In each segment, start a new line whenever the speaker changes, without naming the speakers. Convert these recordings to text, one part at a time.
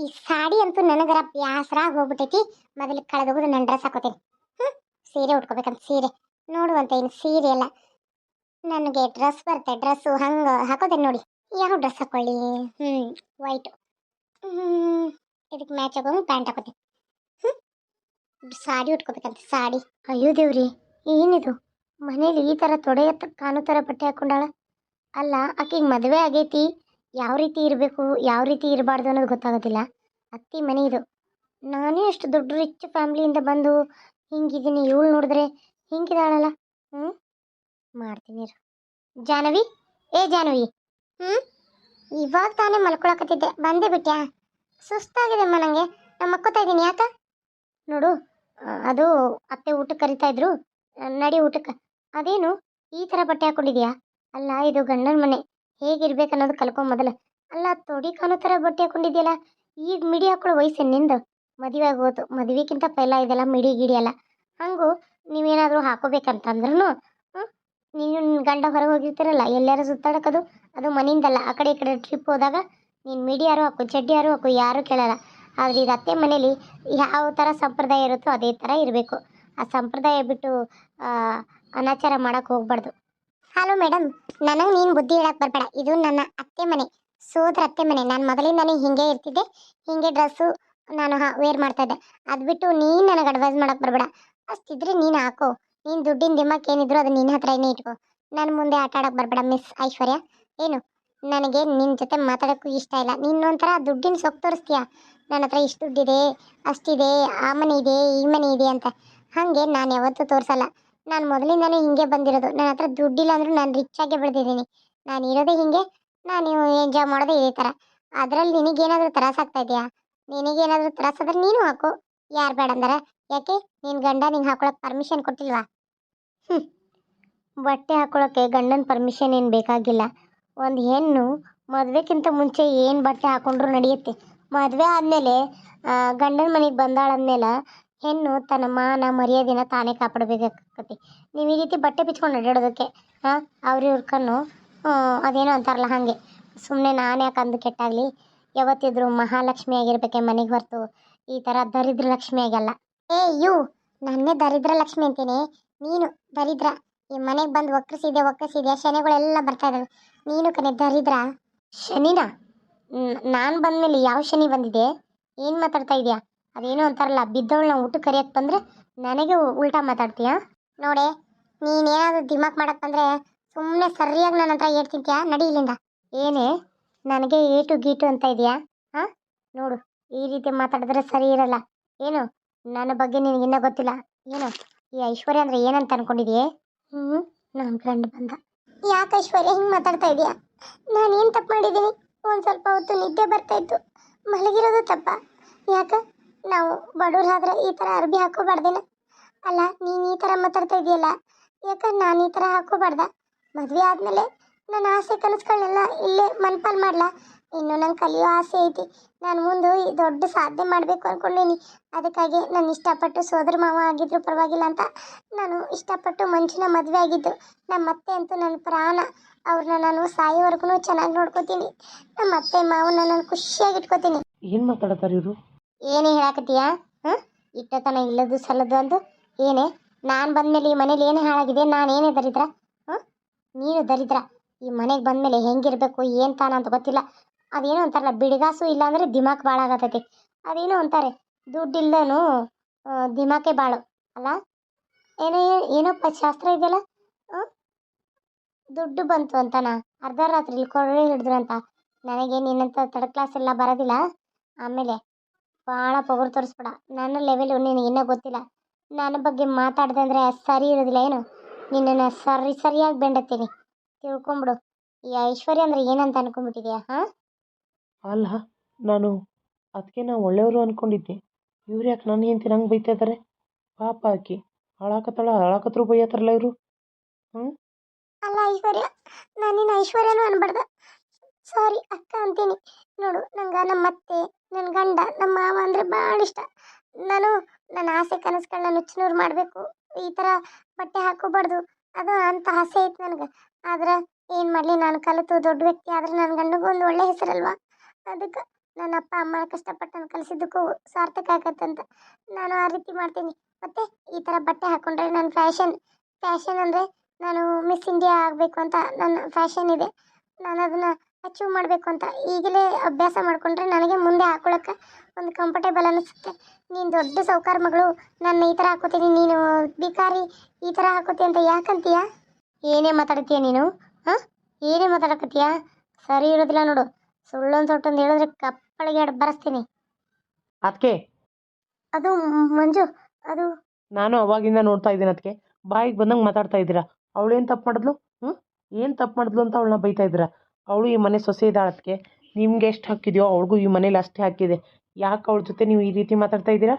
ಈ ಸಾಡಿ ಅಂತೂ ನನಗರ ಬ್ಯಾಸರ ಹೋಗ್ಬಿಟ್ಟೈತಿ ಮೊದಲು ಕಳೆದೋಗುದು ನನ್ನ ಡ್ರೆಸ್ ಹಾಕೋತೀನಿ. ಹ್ಞೂ ಸೀರೆ ಉಟ್ಕೋಬೇಕಂತ ಸೀರೆ. ನೋಡುವಂತ ಇನ್ನು ಸೀರೆ ಎಲ್ಲ. ನನಗೆ ಡ್ರೆಸ್ ಬರುತ್ತೆ ಡ್ರೆಸ್ಸು ಹಂಗೆ ಹಾಕೋತೀನಿ ನೋಡಿ. ಯಾವ ಡ್ರೆಸ್ ಹಾಕೊಳ್ಳಿ? ಹ್ಞೂ ವೈಟು ಇದಕ್ಕೆ ಮ್ಯಾಚ್ ಆಗೋಂಗೆ ಪ್ಯಾಂಟ್ ಹಾಕೋತೀನಿ. ಹ್ಞೂ ಸಾಡಿ ಉಟ್ಕೋಬೇಕಂತ ಸಾಡಿ. ಅಯ್ಯೋ ದೇವ್ರಿ, ಏನಿದು? ಮನೇಲಿ ಈ ಥರ ತೊಡೆ ಕಾನು ಥರ ಬಟ್ಟೆ ಹಾಕೊಂಡಾಳ? ಅಲ್ಲ, ಆಕೆಗೆ ಮದುವೆ ಆಗೈತಿ. ಯಾವ ರೀತಿ ಇರಬೇಕು, ಯಾವ ರೀತಿ ಇರಬಾರ್ದು ಅನ್ನೋದು ಗೊತ್ತಾಗೋದಿಲ್ಲ. ಅತ್ತಿ ಮನೆ ಇದು. ನಾನೇ ಅಷ್ಟು ದೊಡ್ಡ ರಿಚ್ ಫ್ಯಾಮ್ಲಿಯಿಂದ ಬಂದು ಹಿಂಗಿದ್ದೀನಿ, ಇವಳು ನೋಡಿದ್ರೆ ಹಿಂಗಿದಾಳಲ್ಲ. ಹ್ಞೂ ಮಾಡ್ತೀನಿ. ಜಾನವಿ ಏ ಜಾನವಿ ಹ್ಞೂ ಇವಾಗ ತಾನೇ ಮಲ್ಕೊಳಕತ್ತಿದ್ದೆ. ಬಂದೇ ಬಿಟ್ಯಾ? ಸುಸ್ತಾಗಿದೆಮ್ಮ ನನಗೆ ನಾನು ಮಕ್ಕೋತಾ ಇದ್ದೀನಿ, ಯಾಕ? ನೋಡು ಅದು ಅತ್ತೆ ಊಟಕ್ಕೆ ಕರಿತಾ ಇದ್ರು. ನಡಿ ಊಟಕ್ಕೆ ಅದೇನು? ಈ ಥರ ಬಟ್ಟೆ ಹಾಕೊಂಡಿದ್ಯಾ? ಅಲ್ಲ, ಇದು ಗಂಡನ ಮನೆ. ಹೇಗಿರ್ಬೇಕು ಅನ್ನೋದು ಕಲ್ಕೊ ಮೊದಲು. ಅಲ್ಲ, ತೊಡಿ ಕಾಣೋ ಥರ ಬಟ್ಟೆ ಹಾಕೊಂಡಿದ್ಯಲ್ಲ, ಈಗ ಮಿಡಿ ಹಾಕೊಳ್ಳೋ ವಯಸ್ಸು ನಿಂದು. ಮದುವೆ ಆಗೋದು ಮದುವೆಗಿಂತ ಪೈಲ ಇದೆಲ್ಲ ಮಿಡಿ ಗಿಡಿ ಅಲ್ಲ. ಹಂಗು ನೀವೇನಾದರೂ ಹಾಕೋಬೇಕಂತಂದ್ರೂ ನೀನು ಗಂಡ ಹೊರಗೆ ಹೋಗಿರ್ತೀರಲ್ಲ, ಎಲ್ಲರೂ ಸುತ್ತಾಡಕದು ಅದು ಮನೆಯಿಂದಲ್ಲ ಆ ಕಡೆ ಈ ಕಡೆ ಟ್ರಿಪ್ ಹೋದಾಗ ನೀನು ಮಿಡಿ ಯಾರು ಹಾಕು, ಚಡ್ಡಿ ಯಾರು ಹಾಕು, ಯಾರು ಕೇಳಲ್ಲ. ಆದರೆ ಇದು ಅತ್ತೆ ಮನೇಲಿ ಯಾವ ಥರ ಸಂಪ್ರದಾಯ ಇರುತ್ತೋ ಅದೇ ಥರ ಇರಬೇಕು. ಆ ಸಂಪ್ರದಾಯ ಬಿಟ್ಟು ಅನಾಚಾರ ಮಾಡೋಕೆ ಹೋಗ್ಬಾರ್ದು. ಹಲೋ ಮೇಡಮ್, ನನಗೆ ನೀನು ಬುದ್ಧಿ ಹೇಳಕ್ಕೆ ಬರಬೇಡ. ಇದು ನನ್ನ ಅತ್ತೆ ಮನೆ, ಸೋದರ ಅತ್ತೆ ಮನೆ. ನಾನು ಮೊದಲಿಂದಾನೇ ಹಿಂಗೆ ಇರ್ತಿದ್ದೆ, ಹಿಂಗೆ ಡ್ರೆಸ್ಸು ನಾನು ಹಾ ವೇರ್ ಮಾಡ್ತಾ ಇದ್ದೆ. ಅದು ಬಿಟ್ಟು ನೀನು ನನಗೆ ಅಡ್ವೈಸ್ ಮಾಡಕ್ಕೆ ಬರಬೇಡ. ಅಷ್ಟಿದ್ರೆ ನೀನು ಹಾಕೋ. ನೀನು ದುಡ್ಡಿನ ದಿಮಾಕ್ ಏನಿದ್ರು ಅದು ನಿನ್ನ ಹತ್ರನೇ ಇಟ್ಕೋ. ನನ್ನ ಮುಂದೆ ಆಟ ಆಡಕ್ಕೆ ಬರಬೇಡ ಮಿಸ್ ಐಶ್ವರ್ಯ. ಏನು? ನನಗೆ ನಿನ್ನ ಜೊತೆ ಮಾತಾಡೋಕ್ಕೂ ಇಷ್ಟ ಇಲ್ಲ. ನೀನೊಂಥರ ದುಡ್ಡಿನ ಸೊಕ್ ತೋರಿಸ್ತೀಯ? ನನ್ನ ಹತ್ರ ಇಷ್ಟು ದುಡ್ಡಿದೆ, ಅಷ್ಟಿದೆ, ಆ ಮನೆ ಇದೆ, ಈ ಮನೆ ಇದೆ ಅಂತ. ಹಾಗೆ ನಾನು ಯಾವತ್ತೂ ತೋರಿಸಲ್ಲ. ನಾನು ಮೊದಲಿಂದಾನೇ ಹಿಂಗೆ ಬಂದಿರೋದು. ನನ್ನ ಹತ್ರ ದುಡ್ಡಿಲ್ಲ ಅಂದರೂ ನಾನು ರಿಚ್ ಆಗೇ ಬೆಳೆದಿದ್ದೀನಿ. ನಾನು ಇರೋದೇ ಹಿಂಗೆ, ನಾನು ಎಂಜಾಯ್ ಮಾಡೋದೇ ಇದೇ ಥರ ಅದರಲ್ಲಿ ನಿನಗೇನಾದರೂ ತ್ರಾಸಾಗ್ತಾ ಇದೆಯಾ? ನಿನಗೇನಾದರೂ ತ್ರಾಸಾದ್ರೆ ನೀನು ಹಾಕು. ಯಾರು ಬೇಡ ಅಂದಾರ? ಯಾಕೆ? ನಿನ್ನ ಗಂಡ ನಿಂಗೆ ಹಾಕೊಳಕ್ಕೆ ಪರ್ಮಿಷನ್ ಕೊಟ್ಟಿಲ್ವಾ? ಬಟ್ಟೆ ಹಾಕೊಳ್ಳೋಕ್ಕೆ ಗಂಡನ ಪರ್ಮಿಷನ್ ಏನು ಬೇಕಾಗಿಲ್ಲ. ಒಂದು ಹೆಣ್ಣು ಮದುವೆಕ್ಕಿಂತ ಮುಂಚೆ ಏನು ಬಟ್ಟೆ ಹಾಕೊಂಡ್ರು ನಡೆಯುತ್ತೆ. ಮದುವೆ ಆದಮೇಲೆ ಗಂಡನ ಮನೆಗೆ ಬಂದಾಳಂದ್ಮೇಲೆ ಹೆಣ್ಣು ತನ್ನ ಮಾನ ಮರ್ಯಾದೆನ ತಾನೇ ಕಾಪಾಡಬೇಕಾಗತ್ತೆ. ನೀವು ಈ ರೀತಿ ಬಟ್ಟೆ ಬಿಚ್ಕೊಂಡು ಅಡ್ಡಾಡೋದಕ್ಕೆ ಹಾಂ, ಅವ್ರ ಇವ್ರ ಕಣ್ಣು ಅದೇನೋ ಅಂತಾರಲ್ಲ ಹಾಗೆ. ಸುಮ್ಮನೆ ನಾನು ಯಾಕೆ ಅಂದು ಕೆಟ್ಟಾಗಲಿ? ಯಾವತ್ತಿದ್ರು ಮಹಾಲಕ್ಷ್ಮಿ ಆಗಿರ್ಬೇಕೆ ಮನೆಗೆ ಹೊರತು. ಈ ಥರ ದರಿದ್ರ ಲಕ್ಷ್ಮಿ ಆಗಲ್ಲ ಏ, ಯು, ನನ್ನೇ ದರಿದ್ರ ಲಕ್ಷ್ಮಿ ಅಂತೀನಿ. ನೀನು ದರಿದ್ರ. ಈ ಮನೆಗೆ ಬಂದು ಒಕ್ಕರಿಸಿದೆ ಒಕ್ಕರಿಸಿದೆ ಶನಿಗಳೆಲ್ಲ ಬರ್ತಾ ಇದ್ದಾವೆ ನೀನು ಕನೆ ದರಿದ್ರ. ಶನಿನಾ? ನಾನು ಬಂದಮೇಲೆ ಯಾವ ಶನಿ ಬಂದಿದೆ? ಏನು ಮಾತಾಡ್ತಾ ಇದೆಯಾ? ಅದೇನೋ ಅಂತಾರಲ್ಲ ಬಿದ್ದವಳನ್ನ ಊಟಕ್ಕೆ ಕರಿಯಕ್ಕೆ ಬಂದರೆ ನನಗೆ ಉಲ್ಟಾ ಮಾತಾಡ್ತೀಯಾ? ನೋಡೆ, ನೀನೇನಾದರೂ ದಿಮಾಕ್ ಮಾಡಕ್ಕೆ ಬಂದರೆ ಸುಮ್ಮನೆ ಸರಿಯಾಗಿ ನನ್ನ ಹತ್ರ ಏಟ್ ನಡಿ ಇಲ್ಲಿಂದ. ಏನೇ, ನನಗೆ ಏಟು ಗೀಟು ಅಂತ ಇದೆಯಾ? ಹಾಂ? ನೋಡು, ಈ ರೀತಿ ಮಾತಾಡಿದ್ರೆ ಸರಿ ಇರಲ್ಲ. ಏನು, ನನ್ನ ಬಗ್ಗೆ ನಿನಗಿನ್ನ ಗೊತ್ತಿಲ್ಲ. ಏನು, ಈ ಐಶ್ವರ್ಯ ಅಂದರೆ ಏನಂತ ಅನ್ಕೊಂಡಿದೆಯೇ? ಹ್ಞೂ ನನ್ನ ಫ್ರೆಂಡ್ ಬಂದ. ಯಾಕೆ ಐಶ್ವರ್ಯ ಹಿಂಗೆ ಮಾತಾಡ್ತಾ ಇದೆಯಾ? ನಾನು ಏನು ತಪ್ಪು ಮಾಡಿದ್ದೀನಿ? ಒಂದು ಸ್ವಲ್ಪ ಹೊತ್ತು ನಿದ್ದೆ ಬರ್ತಾಯಿತ್ತು ಮಲಗಿರೋದು ತಪ್ಪ. ಯಾಕೆ? ನಾವು ಬಡವ್ರಾದ್ರೆ ಈ ಥರ ಅರ್ಬಿ ಹಾಕೋಬಾರ್ದೇನ? ಅಲ್ಲ, ನೀನು ಈ ಥರ ಮಾತಾಡ್ತಾ ಇದೆಯಲ್ಲ? ಯಾಕಂದ್ರೆ ನಾನು ಈ ಥರ ಹಾಕೋಬಾರ್ದ? ಮದುವೆ ಆದಮೇಲೆ ನನ್ನ ಆಸೆ ಕನಸುಗಳನ್ನೆಲ್ಲ ಇಲ್ಲೇ ಮನ್ಪಾಲ್ ಮಾಡ್ಲಾ? ಇನ್ನು ನಂಗೆ ಕಲಿಯೋ ಆಸೆ ಐತಿ. ನಾನು ಮುಂದೆ ಈ ದೊಡ್ಡ ಸಾಧನೆ ಮಾಡಬೇಕು ಅಂದ್ಕೊಂಡೀನಿ ಅದಕ್ಕಾಗಿ ನಾನು ಇಷ್ಟಪಟ್ಟು ಸೋದರ ಮಾವ ಆಗಿದ್ರು ಪರವಾಗಿಲ್ಲ ಅಂತ ನಾನು ಇಷ್ಟಪಟ್ಟು ಮಂಜುನ ಮದುವೆ ಆಗಿದ್ದು. ನಮ್ಮ ಅತ್ತೆ ಅಂತೂ ನನ್ನ ಪ್ರಾಣ. ಅವ್ರನ್ನ ನಾನು ಸಾಯೋವರೆಗೂ ಚೆನ್ನಾಗಿ ನೋಡ್ಕೋತೀನಿ. ನಮ್ಮ ಅತ್ತೆ ಮಾವನ ನಾನು ಖುಷಿಯಾಗಿ ಇಟ್ಕೋತೀನಿ.
ಏನು ಮಾತಾಡ್ತಾರೆ ಇವರು?
ಏನೇ ಹೇಳಾಕತ್ತೀಯ? ಇಟ್ಟತನ ಇಲ್ಲದು ಸಲ್ಲದು ಅಂದು? ಏನೇ? ನಾನು ಬಂದಮೇಲೆ ಈ ಮನೇಲಿ ಏನೇ ಹಾಳಾಗಿದೆ? ನಾನು ಏನೇ ದರಿದ್ರ? ನೀನು ದರಿದ್ರ. ಈ ಮನೆಗೆ ಬಂದಮೇಲೆ ಹೆಂಗಿರಬೇಕು, ಏನು ತಾನ ಅಂತ ಗೊತ್ತಿಲ್ಲ. ಅದೇನೋ ಅಂತಾರಲ್ಲ, ಬಿಡಿಗಾಸು ಇಲ್ಲ ಅಂದರೆ ದಿಮಾಕ್ ಭಾಳ ಆಗತೈತಿ. ಅದೇನೋ ಅಂತಾರೆ, ದುಡ್ಡು ಇಲ್ಲದನು ದಿಮಾಕೆ ಬಾಳು. ಅಲ್ಲ? ಏನೋ ಏನಪ್ಪ ಶಾಸ್ತ್ರ ಇದೆಯಲ್ಲ? ದುಡ್ಡು ಬಂತು ಅಂತನ? ಅರ್ಧ ರಾತ್ರಿ ಕೊರಳಿ ಹಿಡಿದ್ರಂತ ಅಂತ. ನನಗೆ ನಿನ್ನಂಥ ತರ್ಡ್ ಕ್ಲಾಸ್ ಎಲ್ಲ ಬರೋದಿಲ್ಲ. ಆಮೇಲೆ ಭಾಳ ಪೊಗರು ತೋರಿಸ್ಬೇಡ. ನನ್ನ ಲೆವೆಲು ನಿನಗೆ ಇನ್ನೂ ಗೊತ್ತಿಲ್ಲ. ನನ್ನ ಬಗ್ಗೆ ಮಾತಾಡ್ದೆ ಅಂದರೆ ಸರಿ ಇರೋದಿಲ್ಲ ಏನು? ನಿನ್ನನ್ನು ಸರಿ ಸರಿಯಾಗಿ ಬೆಂಡತ್ತೀನಿ. ತಿಳ್ಕೊಂಬಿಡು. ಈ ಐಶ್ವರ್ಯ ಅಂದರೆ ಏನಂತ ಅನ್ಕೊಂಡ್ಬಿಟ್ಟಿದ್ಯಾ ಹಾಂ?
ಅಲ್ಲ ನಾನು ಅದಕ್ಕೆ ನಾನು ಒಳ್ಳೆಯವರು ಅಂದ್ಕೊಂಡಿದ್ದೆ ಇವ್ರು ಯಾಕೆ ನನ್ನ ಹೆಂಡತಿ ನಂಗೆ ಬೈತಾ ಇದ್ದಾರೆ ಪಾಪ ಆಕಿ. ಹಾಳಾಕತ್ತಾಳ ಹಾಳಾಕತ್ರು ಬೈಯತ್ತಾರಲ್ಲ ಇವರು? ಹ್ಞೂ
ಅಲ್ಲ ಐಶ್ವರ್ಯ ನಾನು ನಿನ್ನ ಐಶ್ವರ್ಯನೂ ಅನ್ಬಾರ್ದ. ಸಾರಿ ಅಕ್ಕ ಅಂತೀನಿ. ನೋಡು, ನಂಗೆ ನಮ್ಮ ಅತ್ತೆ ನನ್ನ ಗಂಡ ನಮ್ಮ ಮಾವ ಅಂದರೆ ಭಾಳ ಇಷ್ಟ. ನಾನು ನನ್ನ ಆಸೆ ಕನಸುಗಳನ್ನ ನುಚ್ಚುನೂರು ಮಾಡಬೇಕು. ಈ ಥರ ಬಟ್ಟೆ ಹಾಕೋಬಾರ್ದು. ಅದು ಅಂತ ಆಸೆ ಐತೆ ನನಗೆ. ಆದ್ರೆ ಏನು ಮಾಡಲಿ, ನಾನು ಕಲಿತು ದೊಡ್ಡ ವ್ಯಕ್ತಿ ಆದರೆ ನನ್ನ ಗಂಡಗೂ ಒಂದು ಒಳ್ಳೆ ಹೆಸರಲ್ವಾ? ಅದಕ್ಕೆ ನನ್ನ ಅಪ್ಪ, ಅಮ್ಮ ಕಷ್ಟಪಟ್ಟು ನಾನು ಕಲಿಸಿದ್ದಕ್ಕೂ ಸಾರ್ಥಕ ಆಗತ್ತಂತ ನಾನು ಆ ರೀತಿ ಮಾಡ್ತೀನಿ. ಮತ್ತು ಈ ಥರ ಬಟ್ಟೆ ಹಾಕ್ಕೊಂಡ್ರೆ ನನ್ನ ಫ್ಯಾಷನ್ ಫ್ಯಾಷನ್ ಅಂದರೆ ನಾನು ಮಿಸ್ ಇಂಡಿಯಾ ಆಗಬೇಕು ಅಂತ ನನ್ನ ಫ್ಯಾಷನ್ ಇದೆ. ನಾನು ಅದನ್ನು ಅಚೀವ್ ಮಾಡಬೇಕು ಅಂತ. ಈಗಲೇ ಅಭ್ಯಾಸ ಮಾಡಿಕೊಂಡ್ರೆ ನನಗೆ ಮುಂದೆ ಹಾಕೊಳ್ಳೋಕೆ ಒಂದು ಕಂಫರ್ಟೇಬಲ್ ಅನಿಸುತ್ತೆ. ನೀನು ದೊಡ್ಡ ಸೌಕಾರ ಮಗಳು ನನ್ನ ಈ ಥರ ಹಾಕೋತೀನಿ ನೀನು ಬಿಕಾರಿ ಈ ಥರ ಹಾಕೋತಿ ಅಂತ ಯಾಕಂತೀಯ? ಏನೇ ಮಾತಾಡ್ತೀಯ ನೀನು? ಹಾಂ? ಏನೇ ಮಾತಾಡಕತ್ತೀಯ? ಸರಿ ಇರೋದಿಲ್ಲ ನೋಡು. ಸುಳ್ಳೊಂದು ಸೊಟ್ಟೊಂದು ಹೇಳಿದ್ರೆ ಕಪ್ಪಳಿಗೆ ಬರೆಸ್ತೀನಿ.
ಅದಕ್ಕೆ
ಅದು ಮಂಜು ಅದು
ನಾನು ಅವಾಗಿಂದ ನೋಡ್ತಾ ಇದ್ದೀನಿ ಅದಕ್ಕೆ ಬಾಯಿಗೆ ಬಂದಂಗೆ ಮಾತಾಡ್ತಾ ಇದ್ದೀರಾ? ಅವಳೇನು ತಪ್ಪು ಮಾಡಿದ್ಲು? ಹ್ಞೂ ಏನು ತಪ್ಪು ಮಾಡಿದ್ಲು ಅಂತ ಅವಳನ್ನ ಬೈತಾ ಇದ್ದೀರಾ? ಅವಳು ಈ ಮನೆ ಸೊಸೆ ಇದ್ದಾಳೆ ಅದಕ್ಕೆ. ನಿಮ್ಗೆ ಎಷ್ಟು ಹಾಕಿದೆಯೋ ಅವಳಿಗೂ ಈ ಮನೇಲಿ ಅಷ್ಟೇ ಹಾಕಿದೆ. ಯಾಕೆ ಅವಳ ಜೊತೆ ನೀವು ಈ ರೀತಿ ಮಾತಾಡ್ತಾ ಇದ್ದೀರಾ?